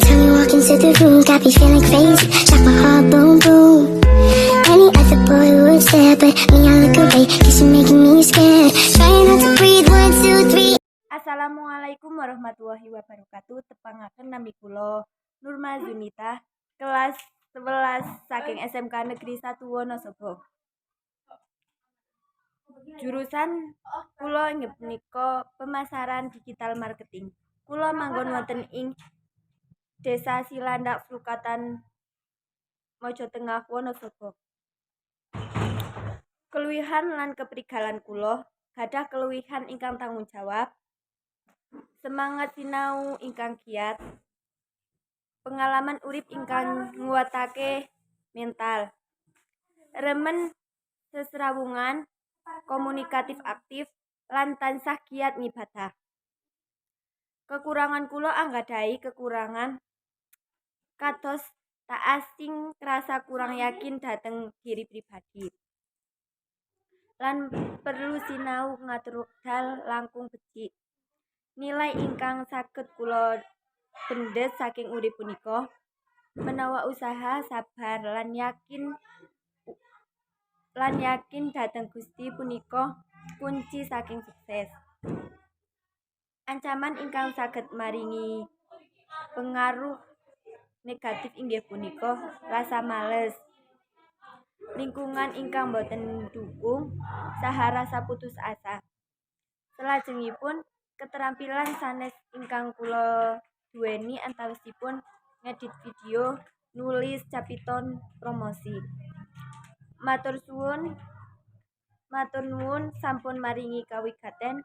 time you walk into the room, got me feeling crazy. Shot my heart, boom, boom. Any other boy would stare, but me, I look away, cause you're making me scared. Trying not to breathe, one, two, three. Assalamualaikum warahmatullahi wabarakatuh. Tepangaken nami kula Nurma Zunita, kelas 11 saking SMK Negeri 1 Wonosobo. Jurusan kula inggih pemasaran digital marketing. Kula manggon wonten ing Desa Silandak Flukatan Mojo Tengah Wonosobo. Keluwihan lan keprigalan kula gadah keluwihan ingkang tanggung jawab, semangat sinau ingkang giat, pengalaman urip ingkang nguatake mental, remen sesrawungan, komunikatif aktif, lan tansah giat ngibadah. Kekurangan kula anggadhahi kekurangan kados tak asing rasa kurang yakin dhateng diri pribadi. Lan perlu sinau ngatur wekdal langkung becik. Nilai ingkang saged kula pendet saking urip punika menawa usaha sabar lan yakin lan yakin dhateng Gusti punika kunci saking sukses. Ancaman ingkang saged maringi pengaruh negatif inggih punika rasa males, lingkungan ingkang boten ndukung, saha rasa putus asa. Selajengipun keterampilan sanes ingkang kula duweni antawisipun ngedit video, nulis capiton promosi. Matur suwun Matur nuwun sampun maringi kawigaten.